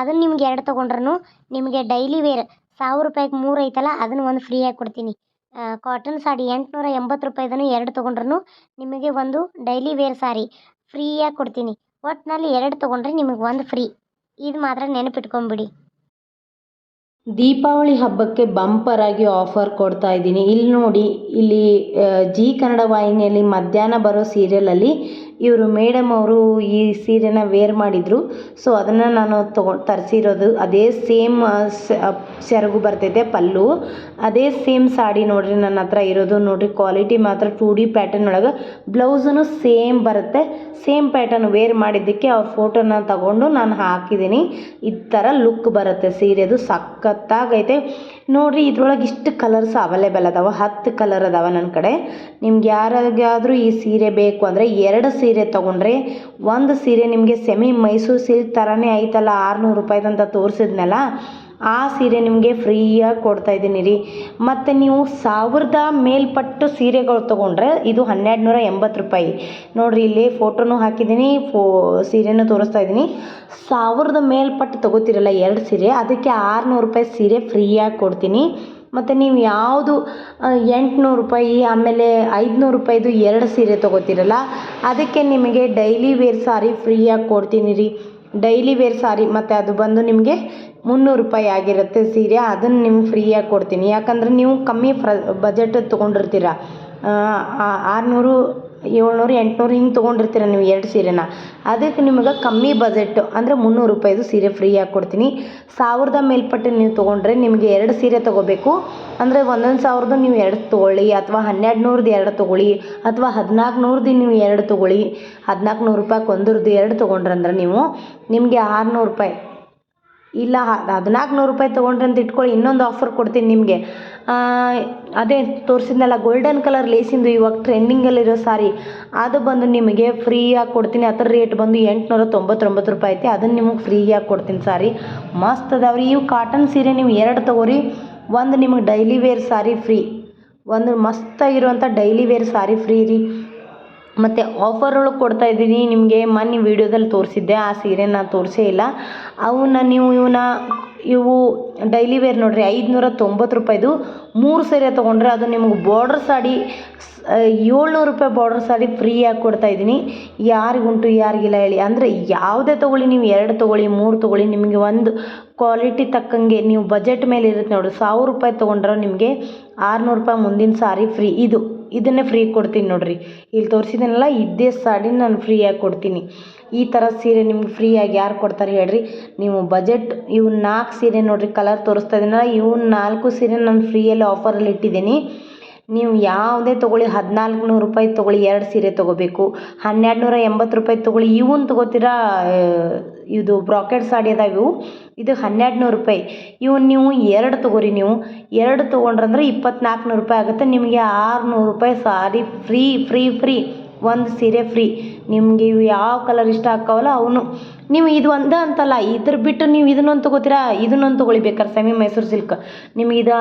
ಅದನ್ನು ನಿಮ್ಗೆ ಎರಡು ತೊಗೊಂಡ್ರೂ ನಿಮಗೆ ಡೈಲಿ ವೇರ್ ಸಾವಿರ ರೂಪಾಯಿಗೆ ಮೂರು ಐತಲ್ಲ, ಅದನ್ನು ಒಂದು ಫ್ರೀಯಾಗಿ ಕೊಡ್ತೀನಿ. ಕಾಟನ್ ಸಾರಿ ಎಂಟುನೂರ ಎಂಬತ್ತು ರೂಪಾಯಿದನ್ನು ಎರಡು ತೊಗೊಂಡ್ರೂ ನಿಮಗೆ ಒಂದು ಡೈಲಿ ವೇರ್ ಸಾರಿ ಫ್ರೀಯಾಗಿ ಕೊಡ್ತೀನಿ. ಒಟ್ಟಿನಲ್ಲಿ ಎರಡು ತೊಗೊಂಡ್ರೆ ನಿಮಗೆ ಒಂದು ಫ್ರೀ ಇದು ಮಾತ್ರ ನೆನಪಿಟ್ಕೊಂಬಿಡಿ
ದೀಪಾವಳಿ ಹಬ್ಬಕ್ಕೆ ಬಂಪರ್ ಆಗಿ ಆಫರ್ ಕೊಡ್ತಾ ಇದ್ದೀನಿ. ಇಲ್ಲಿ ನೋಡಿ, ಇಲ್ಲಿ ಜಿ ಕನ್ನಡ ವಾಹಿನಿಯಲ್ಲಿ ಮಧ್ಯಾಹ್ನ ಬರೋ ಸೀರಿಯಲಲ್ಲಿ ಇವರು ಮೇಡಮ್ ಅವರು ಈ ಸೀರೆನ ವೇರ್ ಮಾಡಿದರು. ಸೊ ಅದನ್ನು ನಾನು ತಗೊ, ತರಿಸಿರೋದು. ಅದೇ ಸೇಮ್ ಸೆರಗು ಬರ್ತೈತೆ, ಪಲ್ಲು. ಅದೇ ಸೇಮ್ ಸಾಡಿ ನೋಡಿರಿ ನನ್ನ ಹತ್ರ ಇರೋದು. ನೋಡಿರಿ ಕ್ವಾಲಿಟಿ ಮಾತ್ರ ಟೂ ಡಿ ಪ್ಯಾಟರ್ನ್ ಒಳಗೆ. ಬ್ಲೌಸೂ ಸೇಮ್ ಬರುತ್ತೆ. ಸೇಮ್ ಪ್ಯಾಟರ್ನ್ ವೇರ್ ಮಾಡಿದ್ದಕ್ಕೆ ಅವ್ರ ಫೋಟೋನ ತಗೊಂಡು ನಾನು ಹಾಕಿದ್ದೀನಿ. ಈ ಥರ ಲುಕ್ ಬರುತ್ತೆ ಸೀರೆದು. ಸಖತ್ತಾಗೈತೆ. ನೋಡಿರಿ ಇದ್ರೊಳಗೆ ಇಷ್ಟು ಕಲರ್ಸ್ ಅವೈಲೇಬಲ್ ಅದಾವ. ಹತ್ತು ಕಲರ್ ಅದಾವ ನನ್ನ ಕಡೆ. ನಿಮ್ಗೆ ಯಾರಿಗಾದ್ರೂ ಈ ಸೀರೆ ಬೇಕು ಅಂದರೆ ಎರಡು ತೊಗೊಂಡ್ರೆ ಒಂದು ಸೀರೆ ನಿಮಗೆ ಸೆಮಿ ಮೈಸೂರು ಸಿಲ್ಕ್ ಥರನೇ ಐತಲ್ಲ, ಆರುನೂರು ರೂಪಾಯ್ದಂತ ತೋರಿಸಿದ್ನಲ್ಲ, ಆ ಸೀರೆ ನಿಮಗೆ ಫ್ರೀಯಾಗಿ ಕೊಡ್ತಾ ಇದ್ದೀನಿ ರೀ. ಮತ್ತು ನೀವು ಸಾವಿರದ ಮೇಲ್ಪಟ್ಟು ಸೀರೆಗಳು ತೊಗೊಂಡ್ರೆ ಇದು ಹನ್ನೆರಡು ನೂರ ಎಂಬತ್ತು ರೂಪಾಯಿ. ನೋಡಿರಿ, ಇಲ್ಲಿ ಫೋಟೋನು ಹಾಕಿದ್ದೀನಿ, ಫೋ, ಸೀರೆನೂ ತೋರಿಸ್ತಾ ಇದ್ದೀನಿ. ಸಾವಿರದ ಮೇಲ್ಪಟ್ಟು ತೊಗೋತಿರಲ್ಲ ಎರಡು ಸೀರೆ, ಅದಕ್ಕೆ ಆರುನೂರು ರೂಪಾಯಿ ಸೀರೆ ಫ್ರೀಯಾಗಿ ಕೊಡ್ತೀನಿ. ಮತ್ತು ನೀವು ಯಾವುದು ಎಂಟುನೂರು ರೂಪಾಯಿ, ಆಮೇಲೆ ಐದುನೂರು ರೂಪಾಯಿದು ಎರಡು ಸೀರೆ ತೊಗೋತಿರಲ್ಲ, ಅದಕ್ಕೆ ನಿಮಗೆ ಡೈಲಿ ವೇರ್ ಸಾರಿ ಫ್ರೀಯಾಗಿ ಕೊಡ್ತೀನಿ ರೀ. ಡೈಲಿ ವೇರ್ ಸಾರಿ ಮತ್ತು ಅದು ಬಂದು ನಿಮಗೆ ಮುನ್ನೂರು ರೂಪಾಯಿ ಆಗಿರುತ್ತೆ ಸೀರೆ, ಅದನ್ನು ನಿಮ್ಗೆ ಫ್ರೀಯಾಗಿ ಕೊಡ್ತೀನಿ. ಯಾಕಂದರೆ ನೀವು ಕಮ್ಮಿ ಫ್ರ ಬಜೆಟ್ ತೊಗೊಂಡಿರ್ತೀರ. ಆರುನೂರು ಏಳ್ನೂರು, ಎಂಟುನೂರು ಹಿಂಗೆ ತೊಗೊಂಡಿರ್ತೀರ ನೀವು ಎರಡು ಸೀರೆನ. ಅದಕ್ಕೆ ನಿಮಗೆ ಕಮ್ಮಿ ಬಜೆಟ್, ಅಂದರೆ ಮುನ್ನೂರು ರೂಪಾಯಿದು ಸೀರೆ ಫ್ರೀಯಾಗಿ ಕೊಡ್ತೀನಿ. ಸಾವಿರದ ಮೇಲ್ಪಟ್ಟು ನೀವು ತೊಗೊಂಡ್ರೆ ನಿಮಗೆ ಎರಡು ಸೀರೆ ತೊಗೋಬೇಕು. ಅಂದರೆ ಒಂದೊಂದು ಸಾವಿರದ ನೀವು ಎರಡು ತೊಗೊಳ್ಳಿ, ಅಥವಾ ಹನ್ನೆರಡು ನೂರದ್ದು ಎರಡು ತೊಗೊಳ್ಳಿ, ಅಥವಾ ಹದಿನಾಲ್ಕು ನೂರದ್ದು ನೀವು ಎರಡು ತೊಗೊಳ್ಳಿ ಹದಿನಾಲ್ಕು ನೂರು ರೂಪಾಯ್ಗೆ ಒಂದರದ್ದು ಎರಡು ತೊಗೊಂಡ್ರಂದ್ರೆ ನೀವು ನಿಮಗೆ ಆರುನೂರು ರೂಪಾಯಿ ಇಲ್ಲ ಹದಿನಾಲ್ಕು ನೂರು ರೂಪಾಯಿ ತೊಗೊಂಡ್ರಿ ಅಂತ ಇಟ್ಕೊಳ್ಳಿ, ಇನ್ನೊಂದು ಆಫರ್ ಕೊಡ್ತೀನಿ ನಿಮಗೆ. ಅದೇ ತೋರಿಸಿದ್ನಲ್ಲ ಗೋಲ್ಡನ್ ಕಲರ್ ಲೇಸಿಂದು ಇವಾಗ ಟ್ರೆಂಡಿಂಗಲ್ಲಿರೋ ಸಾರಿ ಅದು ಬಂದು ನಿಮಗೆ ಫ್ರೀಯಾಗಿ ಕೊಡ್ತೀನಿ. ಅದ್ರ ರೇಟ್ ಬಂದು ಎಂಟುನೂರ ತೊಂಬತ್ತೊಂಬತ್ತು ರೂಪಾಯಿ ಐತಿ. ಅದನ್ನು ನಿಮಗೆ ಫ್ರೀಯಾಗಿ ಕೊಡ್ತೀನಿ ಸಾರಿ ಮಸ್ತ್ ಅದಾವೆ ರೀ ಇವು ಕಾಟನ್ ಸೀರೆ ನೀವು ಎರಡು ತೊಗೋರಿ. ಒಂದು ನಿಮಗೆ ಡೈಲಿ ವೇರ್ ಸಾರಿ ಫ್ರೀ ಒಂದು ಮಸ್ತಾಗಿರುವಂಥ ಡೈಲಿ ವೇರ್ ಸಾರಿ ಫ್ರೀ ರೀ. ಮತ್ತು ಆಫರ್ ಒಳಗೆ ಕೊಡ್ತಾ ಇದ್ದೀನಿ. ನಿಮಗೆ ಮೊನ್ನೆ ವಿಡಿಯೋದಲ್ಲಿ ತೋರಿಸಿದ್ದೆ. ಆ ಸೀರೆನ ತೋರಿಸೇ ಇಲ್ಲ. ಅವನ್ನ ನೀವು ಇವನ್ನ ಇವು ಡೈಲಿ ವೇರ್ ನೋಡಿರಿ ಐದುನೂರ ತೊಂಬತ್ತು ರೂಪಾಯಿದು ಮೂರು ಸೀರೆ ತೊಗೊಂಡ್ರೆ ಅದು ನಿಮಗೆ ಬಾರ್ಡ್ರ್ ಸಾಡಿ ಏಳ್ನೂರು ರೂಪಾಯಿ ಬಾರ್ಡ್ರ್ ಸಾಡಿ ಫ್ರೀಯಾಗಿ ಕೊಡ್ತಾ ಇದ್ದೀನಿ. ಯಾರಿಗುಂಟು, ಯಾರಿಗಿಲ್ಲ ಹೇಳಿ. ಅಂದರೆ ಯಾವುದೇ ತೊಗೊಳ್ಳಿ, ನೀವು ಎರಡು ತೊಗೊಳ್ಳಿ, ಮೂರು ತೊಗೊಳ್ಳಿ, ನಿಮಗೆ ಒಂದು ಕ್ವಾಲಿಟಿ ತಕ್ಕಂಗೆ ನೀವು ಬಜೆಟ್ ಮೇಲೆ ಇರುತ್ತೆ ನೋಡಿ ಸಾವಿರ ರೂಪಾಯಿ ತೊಗೊಂಡ್ರೆ ನಿಮಗೆ ಆರುನೂರು ರೂಪಾಯಿ ಮುಂದಿನ ಸಾರಿ ಫ್ರೀ ಇದು, ಇದನ್ನೇ ಫ್ರೀ ಕೊಡ್ತೀನಿ ನೋಡಿರಿ. ಇಲ್ಲಿ ತೋರಿಸಿದ್ದೀನಲ್ಲ ಇದೇ ಸಾಡಿ ನಾನು ಫ್ರೀಯಾಗಿ ಕೊಡ್ತೀನಿ. ಈ ಥರ ಸೀರೆ ನಿಮ್ಗೆ ಫ್ರೀಯಾಗಿ ಯಾರು ಕೊಡ್ತಾರೆ ಹೇಳ್ರಿ. ನೀವು ಬಜೆಟ್ ಇವು ನಾಲ್ಕು ಸೀರೆ ನೋಡಿರಿ ಕಲರ್ ತೋರಿಸ್ತಾ ಇದ್ದೀನಲ್ಲ ಇವು ನಾಲ್ಕು ಸೀರೆ ನಾನು ಫ್ರೀಯಲ್ಲಿ ಆಫರಲ್ಲಿ ಇಟ್ಟಿದ್ದೀನಿ. ನೀವು ಯಾವುದೇ ತೊಗೊಳ್ಳಿ ಹದಿನಾಲ್ಕು ನೂರು ರೂಪಾಯಿ ತೊಗೊಳ್ಳಿ, ಎರಡು ಸೀರೆ ತೊಗೋಬೇಕು. ಹನ್ನೆರಡು ನೂರ ಎಂಬತ್ತು ರೂಪಾಯಿ ತೊಗೊಳ್ಳಿ ಇವನ್ನ ತೊಗೋತೀರಾ ಇದು ಬ್ರಾಕೆಟ್ ಸಾಡಿ ಅದಾವ ಇವು. ಇದು ಹನ್ನೆರಡು ನೂರು ರೂಪಾಯಿ. ಇವನ್ನ ನೀವು ಎರಡು ತೊಗೋರಿ ನೀವು. ಎರಡು ತೊಗೊಂಡ್ರಂದ್ರೆ ಇಪ್ಪತ್ನಾಲ್ಕು ನೂರು ರೂಪಾಯಿ ಆಗುತ್ತೆ. ನಿಮಗೆ ಆರುನೂರು ರೂಪಾಯಿ ಸಾರಿ ಫ್ರೀ ಫ್ರೀ ಫ್ರೀ ಒಂದು ಸೀರೆ ಫ್ರೀ ನಿಮಗೆ ಇವು ಯಾವ ಕಲರ್ ಇಷ್ಟ ಆಕ್ಕವಲ್ಲ ಅವನು. ನೀವು ಇದು ಒಂದೇ ಅಂತಲ್ಲ, ಇದ್ರ ಬಿಟ್ಟು ನೀವು ಇದನ್ನೊಂದು ತೊಗೋತೀರಾ ಇದನ್ನೊಂದು ತಗೊಳ್ಳಿ ಬೇಕಾರೆ ಸೆಮಿ ಮೈಸೂರು ಸಿಲ್ಕ್ ನಿಮಗೆ ಇದು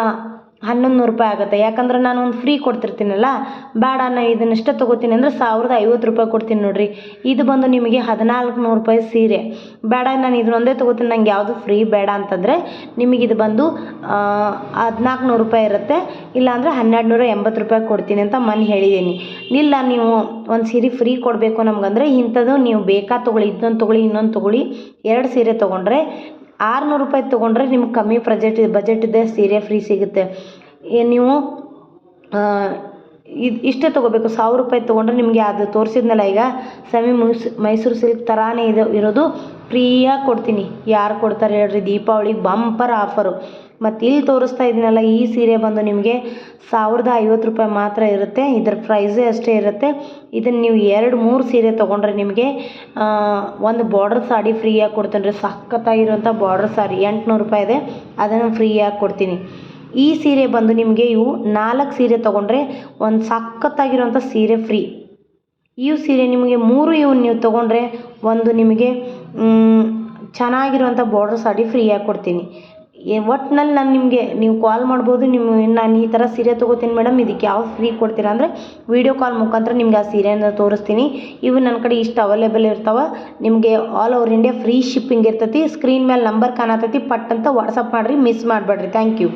ಹನ್ನೊಂದು ನೂರು ರೂಪಾಯಿ ಆಗುತ್ತೆ. ಯಾಕಂದ್ರೆ ನಾನು ಒಂದು ಫ್ರೀ ಕೊಡ್ತಿರ್ತೀನಲ್ಲ, ಬೇಡ, ನಾ ಇದನ್ನಷ್ಟೇ ತೊಗೋತೀನಿ ಅಂದರೆ ಸಾವಿರದ ಐವತ್ತು ರೂಪಾಯಿ ಕೊಡ್ತೀನಿ ನೋಡಿರಿ. ಇದು ಬಂದು ನಿಮಗೆ ಹದಿನಾಲ್ಕು ನೂರು ರೂಪಾಯಿ ಸೀರೆ. ಬೇಡ, ನಾನು ಇದನ್ನೊಂದೇ ತೊಗೋತೀನಿ, ನಂಗೆ ಯಾವುದು ಫ್ರೀ ಬೇಡ ಅಂತಂದರೆ ನಿಮಗೆ ಇದು ಬಂದು ಹದಿನಾಲ್ಕು ನೂರು ರೂಪಾಯಿ ಇರುತ್ತೆ. ಇಲ್ಲಾಂದರೆ ಹನ್ನೆರಡು ನೂರ ಎಂಬತ್ತು ರೂಪಾಯಿ ಕೊಡ್ತೀನಿ ಅಂತ ಮನ್ ಹೇಳಿದ್ದೀನಿ. ಇಲ್ಲ, ನೀವು ಒಂದು ಸೀರೆ ಫ್ರೀ ಕೊಡಬೇಕು ನಮಗಂದ್ರೆ ಇಂಥದ್ದು ನೀವು ಬೇಕಾ ತೊಗೊಳ್ಳಿ ಇದನ್ನೊಂದು ತೊಗೊಳ್ಳಿ, ಇನ್ನೊಂದು ತೊಗೊಳ್ಳಿ, ಎರಡು ಸೀರೆ ತೊಗೊಂಡ್ರೆ ಆರುನೂರು ರೂಪಾಯಿ ತೊಗೊಂಡ್ರೆ ನಿಮ್ಗೆ ಕಮ್ಮಿ ಪ್ರಜೆಟ್ ಬಜೆಟ್ ಇದೆ, ಸೀರೆ ಫ್ರೀ ಸಿಗುತ್ತೆ. ಏನು ನೀವು ಇದು ಇಷ್ಟೇ ತೊಗೋಬೇಕು. ಸಾವಿರ ರೂಪಾಯಿ ತೊಗೊಂಡ್ರೆ ನಿಮಗೆ ಅದು ತೋರಿಸಿದ್ನಲ್ಲ ಈಗ, ಸೆಮಿ ಮೈಸ್, ಮೈಸೂರು ಸಿಲ್ಕ್ ಥರಾನೇ ಇದು, ಇರೋದು ಫ್ರೀಯಾಗಿ ಕೊಡ್ತೀನಿ. ಯಾರು ಕೊಡ್ತಾರೆ ಹೇಳ್ರಿ ದೀಪಾವಳಿಗೆ ಬಂಪರ್ ಆಫರು ಮತ್ತು ಇಲ್ಲಿ ತೋರಿಸ್ತಾ ಇದ್ದೀನಲ್ಲ ಈ ಸೀರೆ ಬಂದು ನಿಮಗೆ ಸಾವಿರದ ಐವತ್ತು ರೂಪಾಯಿ ಮಾತ್ರ ಇರುತ್ತೆ. ಇದರ ಪ್ರೈಸೇ ಅಷ್ಟೇ ಇರುತ್ತೆ. ಇದನ್ನು ನೀವು ಎರಡು, ಮೂರು ಸೀರೆ ತೊಗೊಂಡ್ರೆ ನಿಮಗೆ ಒಂದು ಬಾರ್ಡರ್ ಸಾಡಿ ಫ್ರೀಯಾಗಿ ಕೊಡ್ತೇನೆ ರೀ ಸಖತ್ತಾಗಿರುವಂಥ ಬಾರ್ಡರ್ ಸಾರಿ ಎಂಟುನೂರು ರೂಪಾಯಿ ಇದೆ. ಅದನ್ನು ಫ್ರೀಯಾಗಿ ಕೊಡ್ತೀನಿ. ಈ ಸೀರೆ ಬಂದು ನಿಮಗೆ ಇವು ನಾಲ್ಕು ಸೀರೆ ತೊಗೊಂಡ್ರೆ ಒಂದು ಸಖತ್ತಾಗಿರುವಂಥ ಸೀರೆ ಫ್ರೀ ಇವು ಸೀರೆ ನಿಮಗೆ ಮೂರು ಇವು ನೀವು ತೊಗೊಂಡ್ರೆ ಒಂದು ನಿಮಗೆ ಚೆನ್ನಾಗಿರುವಂಥ ಬಾರ್ಡರ್ ಸಾಡಿ ಫ್ರೀಯಾಗಿ ಕೊಡ್ತೀನಿ. ಒಟ್ನಲ್ಲಿ ನಾನು ನಿಮಗೆ ನೀವು ಕಾಲ್ ಮಾಡ್ಬೋದು, ನಿಮ್ಮ ನಾನು ಈ ಥರ ಸೀರೆ ತೊಗೋತೀನಿ ಮೇಡಮ್ ಇದಕ್ಕೆ ಯಾವ ಫ್ರೀ ಕೊಡ್ತೀರಾ ಅಂದರೆ ವೀಡಿಯೋ ಕಾಲ್ ಮುಖಾಂತರ ನಿಮ್ಗೆ ಆ ಸೀರೆನ ತೋರಿಸ್ತೀನಿ. ಇವು ನನ್ನ ಕಡೆ ಇಷ್ಟು ಅವೈಲೇಬಲ್ ಇರ್ತಾವೆ. ನಿಮಗೆ all over India free shipping ಇರ್ತೈತಿ. ಸ್ಕ್ರೀನ್ ಮೇಲೆ ನಂಬರ್ ಕಾಣತೈತಿ. ಪಟ್ ಅಂತ ವಾಟ್ಸಪ್ ಮಾಡಿರಿ ಮಿಸ್ ಮಾಡಬೇಡ್ರಿ. Thank you